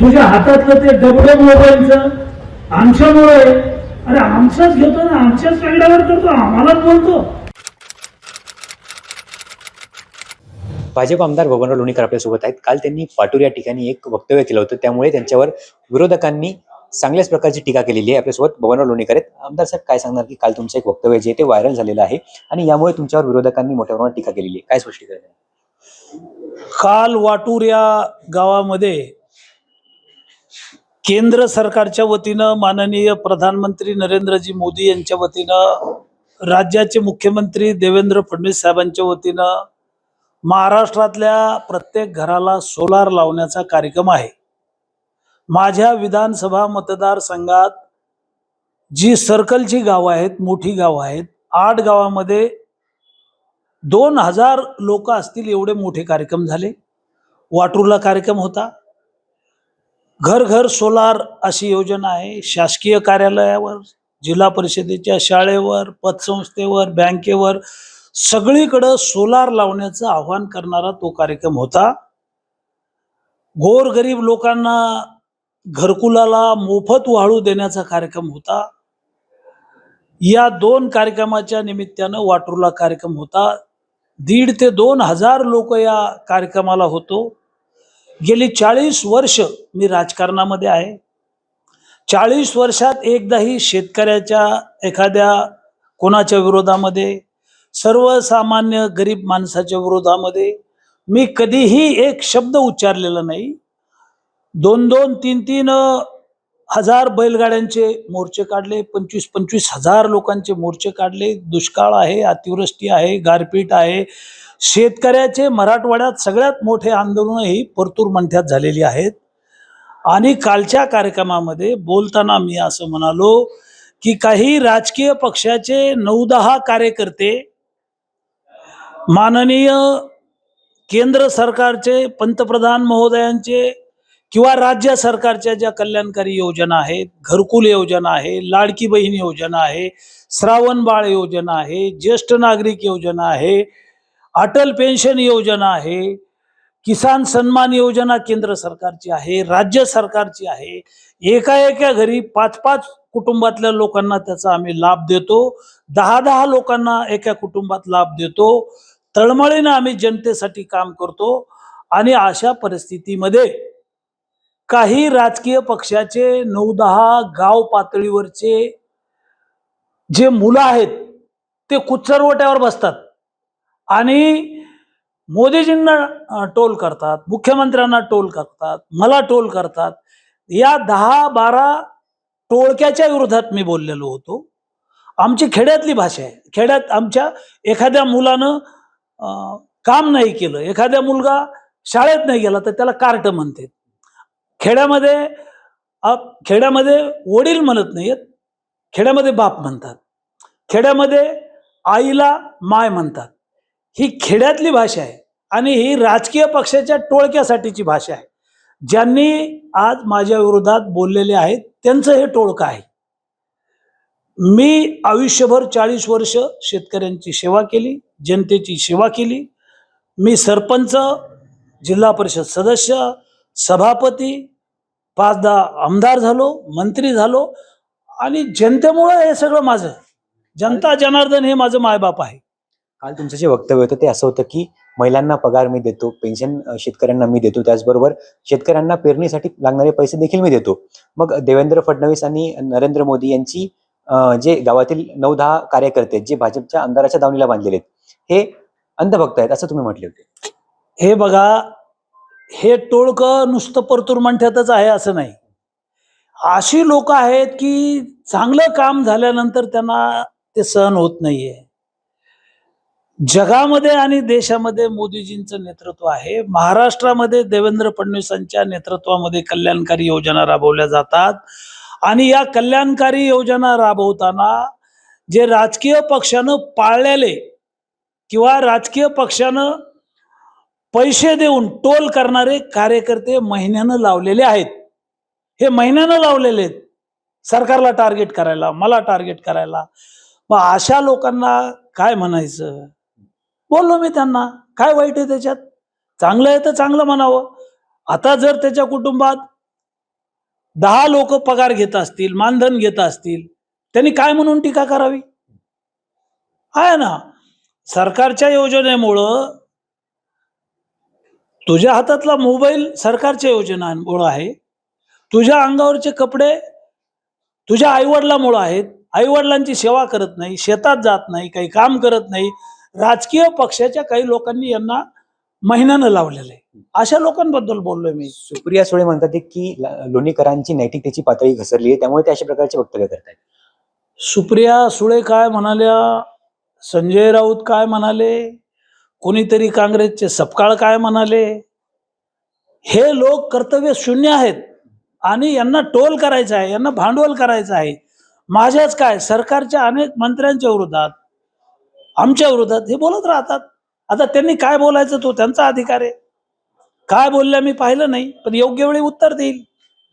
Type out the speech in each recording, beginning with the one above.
तुझ्या हातातलं ते डबडं मोबाईलचं आमच्यामुळं अरे आमचाच घेतो ना आमच्याच सगळ्यावर करतो आम्हालाच बोलतो. भाजप आमदार बबनराव लोणीकर आपल्यासोबत आहेत. काल त्यांनी पाटूर या ठिकाणी एक वक्तव्य केलं होतं. त्यामुळे त्यांच्यावर विरोधकांनी चांगल्याच प्रकारची टीका केलेली आहे. आपल्यासोबत बबनराव लोणीकर आहेत. आमदार साहेब काय सांगणार की काल तुमचं एक वक्तव्य जे आहे ते व्हायरल झालेलं आहे आणि यामुळे तुमच्यावर विरोधकांनी मोठ्या प्रमाणात टीका केलेली आहे. काय स्पष्टीकरण? काल वाटूर या गावामध्ये केंद्र सरकारच्या वतीनं माननीय प्रधानमंत्री नरेंद्रजी मोदी यांच्या वतीनं राज्याचे मुख्यमंत्री देवेंद्र फडणवीस साहेबांच्या वतीनं महाराष्ट्रातल्या प्रत्येक घराला सोलार लावण्याचा कार्यक्रम आहे. माझ्या विधानसभा मतदारसंघात जी सर्कलची गावं आहेत मोठी गावं आहेत आठ गावामध्ये दोन हजार लोक असतील एवढे मोठे कार्यक्रम झाले. वाटूरला कार्यक्रम होता. घर घर सोलार अशी योजना आहे. शासकीय कार्यालयावर जिल्हा परिषदेच्या शाळेवर पतसंस्थेवर बँकेवर सगळीकडं सोलार लावण्याचं आव्हान करणारा तो कार्यक्रम होता. गोरगरीब लोकांना घरकुलाला मोफत वाळू देण्याचा कार्यक्रम होता. या दोन कार्यक्रमाच्या निमित्तानं वाटूरला कार्यक्रम होता. दीड ते दोन हजार लोक या कार्यक्रमाला होतो. गेली चाळीस वर्ष मी राजकारणामध्ये आहे. चाळीस वर्षात एकदाही शेतकऱ्याच्या एखाद्या कोणाच्या विरोधामध्ये सर्वसामान्य गरीब माणसाच्या विरोधामध्ये मी कधीही एक शब्द उच्चारलेला नाही. दोन दोन तीन तीन हजार बैलगाड्यांचे मोर्चे काढले पंचवीस पंचवीस हजार लोकांचे मोर्चे काढले. दुष्काळ आहे अतिवृष्टी आहे गारपीट आहे. शेतकऱ्याचे मराठवाड्यात सगळ्यात मोठे आंदोलन ही परतूर मंठ्यात झालेली आहेत. आणि कालच्या कार्यक्रमामध्ये बोलताना मी असं म्हणालो की काही राजकीय पक्षाचे नऊ दहा कार्यकर्ते माननीय केंद्र सरकारचे पंतप्रधान महोदयांचे किंवा राज्य सरकारच्या ज्या कल्याणकारी योजना आहेत घरकुल योजना आहे लाडकी बहीण योजना आहे श्रावण बाळ योजना आहे ज्येष्ठ नागरिक योजना आहे अटल पेन्शन योजना आहे किसान सन्मान योजना केंद्र सरकारची आहे राज्य सरकारची आहे. एका एका घरी पाच पाच कुटुंबातल्या लोकांना त्याचा आम्ही लाभ देतो. दहा दहा लोकांना एका कुटुंबात लाभ देतो. तळमळीनं आम्ही जनतेसाठी काम करतो आणि अशा परिस्थितीमध्ये काही राजकीय पक्षाचे नऊ दहा गाव पातळीवरचे जे मुलं आहेत ते कुचरवट्यावर बसतात. आणि मोदीजींना टोल करतात मुख्यमंत्र्यांना टोल करतात मला टोल करतात. या दहा बारा टोळक्याच्या विरोधात मी बोललेलो होतो. आमची खेड्यातली भाषा आहे. खेड्यात आमच्या एखाद्या मुलानं काम नाही केलं एखाद्या मुलगा शाळेत नाही गेला तर त्याला कार्ट म्हणते. खेड्यामध्ये खेड्यामध्ये वडील म्हणत नाहीत खेड्यामध्ये बाप म्हणतात. खेड्यामध्ये आईला माय म्हणतात. ही खेड्यातली भाषा आहे आणि ही राजकीय पक्षाच्या टोळक्यासाठीची भाषा आहे. ज्यांनी आज माझ्या विरोधात बोललेले आहेत त्यांचं हे टोळकं आहे. मी आयुष्यभर चाळीस वर्ष शेतकऱ्यांची सेवा केली जनतेची सेवा केली. मी सरपंच जिल्हा परिषद सदस्य सभापती पाचदा आमदार झालो मंत्री झालो आणि जनतेमुळं हे सगळं माझं. जनता जनार्दन हे माझं मायबाप आहे. काल तुमचं जे वक्तव्य होतं ते असं होतं की महिलांना पगार मी देतो पेन्शन शेतकऱ्यांना मी देतो त्याचबरोबर शेतकऱ्यांना पेरणीसाठी लागणारे पैसे देखील मी देतो. मग देवेंद्र फडणवीस आणि नरेंद्र मोदी यांची जे गावातील नऊ दहा कार्यकर्ते आहेत, जे भाजपच्या आमदाराच्या दावणीला बांधलेले आहेत हे अंधभक्त आहेत असं तुम्ही म्हटले होते. हे बघा हे टोळकं नुसतं परतूर मंठ्यातच आहे असं नाही. अशी लोक आहेत की चांगलं काम झाल्यानंतर त्यांना ते सहन होत नाहीये. जगामध्ये आणि देशामध्ये मोदीजींचं नेतृत्व आहे. महाराष्ट्रामध्ये देवेंद्र फडणवीसांच्या नेतृत्वामध्ये कल्याणकारी योजना राबवल्या जातात. आणि या कल्याणकारी योजना राबवताना जे राजकीय पक्षानं पाळलेले किंवा राजकीय पक्षानं पैसे देऊन टोल करणारे कार्यकर्ते महिन्यानं लावलेले आहेत. हे महिन्यानं लावलेले आहेत. सरकारला टार्गेट करायला मला टार्गेट करायला. मग अशा लोकांना काय म्हणायचं? बोललो मी त्यांना काय वाईट आहे त्याच्यात? चांगलं आहे तर चांगलं म्हणावं. आता जर त्याच्या कुटुंबात दहा लोक पगार घेत असतील मानधन घेत असतील त्यांनी काय म्हणून टीका करावी? आहे ना सरकारच्या योजनेमुळं तुझ्या हातातला मोबाईल सरकारच्या योजनांमुळं आहे तुझ्या अंगावरचे कपडे तुझ्या आईवडिलामुळं आहेत आईवडिलांची सेवा करत नाही शेतात जात नाही काही काम करत नाही राजकीय पक्षाच्या काही लोकांनी यांना महिन्यानं लावलेलं. आहे अशा लोकांबद्दल बोललोय मी. सुप्रिया सुळे म्हणतात की लोणीकरांची नैतिकतेची पातळी घसरली आहे त्यामुळे ते अशा प्रकारचे वक्तव्य करतायत. सुप्रिया सुळे काय म्हणाल्या? संजय राऊत काय म्हणाले? कोणीतरी काँग्रेसचे सपकाळ काय म्हणाले? हे लोक कर्तव्य शून्य आहेत आणि यांना टोल करायचं आहे यांना भांडवल करायचं आहे. माझ्याच काय सरकारच्या अनेक मंत्र्यांच्या विरोधात आमच्या विरोधात हे बोलत राहतात. आता त्यांनी काय बोलायचं तो त्यांचा अधिकार आहे. काय बोलल्या मी पाहिलं नाही पण योग्य वेळी उत्तर देईल.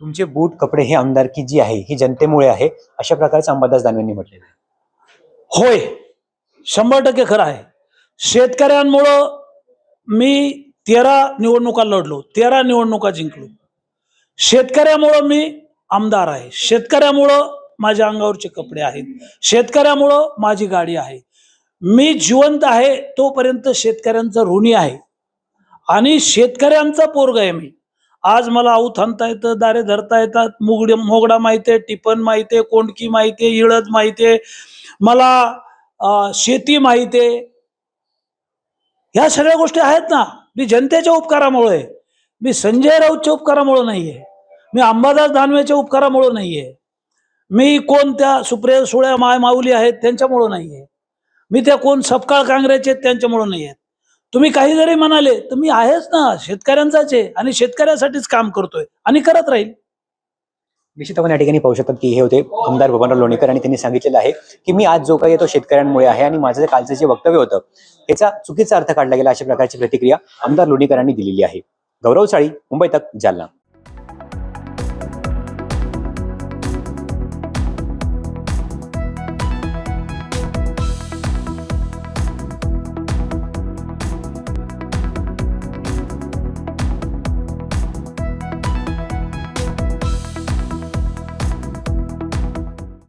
तुमचे बूट कपडे हे आमदारकी जी आहे ही जनतेमुळे आहे अशा प्रकारचं अंबादास दानवेंनी म्हटलेलं होय शंभर टक्के खरं आहे. शेतकऱ्यांमुळं मी तेरा निवडणुका लढलो तेरा निवडणुका जिंकलो. शेतकऱ्यामुळं मी आमदार आहे. शेतकऱ्यामुळं माझ्या अंगावरचे कपडे आहेत. शेतकऱ्यामुळं माझी गाडी आहे. मी जिवंत आहे तोपर्यंत शेतकऱ्यांचा ऋणी आहे. आणि शेतकऱ्यांचा पोरग आहे मी. आज मला आऊत थांबता येतं दारे धरता येतात मुगडे मोगडा माहिती आहे टिपण माहिती आहे कोंडकी माहिती आहे इळद माहिती आहे मला शेती माहिती आहे. ह्या सगळ्या गोष्टी आहेत ना. मी जनतेच्या उपकारामुळे आहे. मी संजय राऊतच्या उपकारामुळे नाहीये. मी अंबादास दानवेच्या उपकारामुळे नाहीये. मी कोण त्या सुप्रिया सुळ्या माय माऊली आहेत त्यांच्यामुळं नाहीये. मी त्या कोण सपकाळ काँग्रेसचे आहेत त्यांच्यामुळं नाही आहेत. तुम्ही काही जरी म्हणाले तर मी आहेच ना शेतकऱ्यांचाच आहे आणि शेतकऱ्यासाठीच काम करतोय आणि करत राहील. निश्चित आपण या ठिकाणी पाहू शकतात की हे होते आमदार बबनराव लोणीकर आणि त्यांनी सांगितलेलं आहे की मी आज जो काही तो शेतकऱ्यांमुळे आहे आणि माझं कालचं जे वक्तव्य होतं त्याचा चुकीचा अर्थ काढला गेला अशा प्रकारची प्रतिक्रिया आमदार लोणीकरांनी दिलेली आहे. गौरव साळी मुंबई तक जालना.